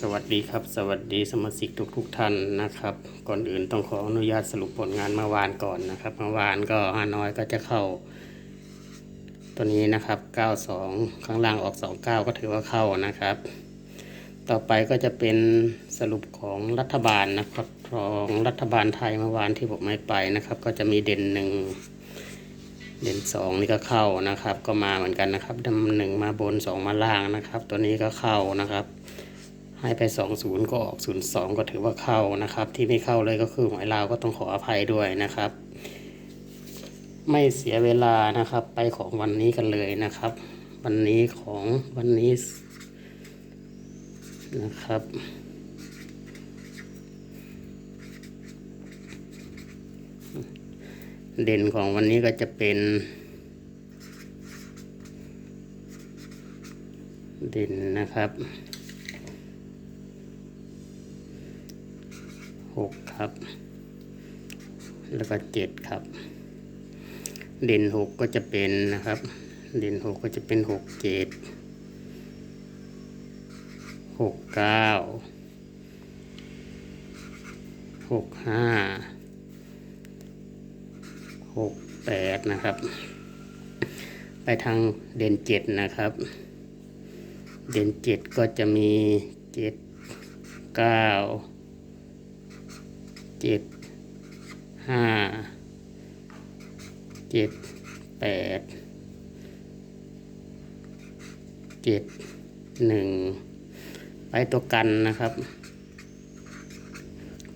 สวัสดีครับ สวัสดีสมาชิกทุกทุกท่านนะครับ ก่อนอื่นต้องขออนุญาตสรุปผลงานเมื่อวานก่อนนะครับเมื่อวานก็ฮานอยก็จะเข้า ตัวนี้นะครับ 92 ข้างล่างออก 29 ก็ถือว่าเข้านะครับ ต่อไปก็จะเป็นสรุปของรัฐบาลนะครับของรัฐบาลไทยเมื่อวานที่ผมไม่ไปนะครับ ก็จะมีเด่นหนึ่งเด่นสองนี่ก็เข้านะครับ ก็มาเหมือนกันนะครับดำหนึ่งมาบนสองมาล่างนะครับ ตัวนี้ก็เข้านะครับ ให้ไปสองศูนย์ก็ออกศูนย์สองก็ถือว่าเข้านะครับ ที่ไม่เข้าเลยก็คือหมายลาวก็ต้องขออภัยด้วยนะครับ ไม่เสียเวลานะครับ ไปของวันนี้กันเลยนะครับ วันนี้ของวันนี้นะครับเด่นของวันนี้ก็จะเป็น เด่นนะครับ หกครับ แล้วก็เจ็ดครับ เด่นหกก็จะเป็นนะครับ เด่นหกก็จะเป็นหกเจ็ดหกเก้าหกห้าหกแปดนะครับ ไปทางเด่นเจ็ดนะครับ เด่นเจ็ดก็จะมีเจ็ด เจ็ดห้าเจ็ดแปดเจ็ดหนึ่งไปตัวกันนะครับ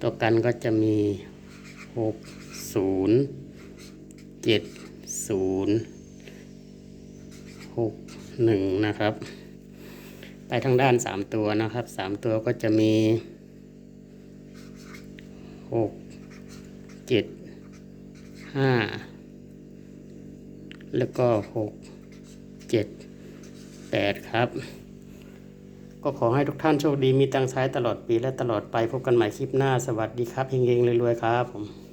ตัวกันก็จะมีหกศูนย์เจ็ดศูนย์หกหนึ่งนะครับ ไปทางด้านสามตัวนะครับสามตัวก็จะมี หกเจ็ดห้าแล้วก็หกเจ็ดแปดครับ ก็ขอให้ทุกท่านโชคดีมีตังใช้ตลอดปีและตลอดไปพบกันใหม่คลิปหน้าสวัสดีครับเฮงๆรวยๆครับผม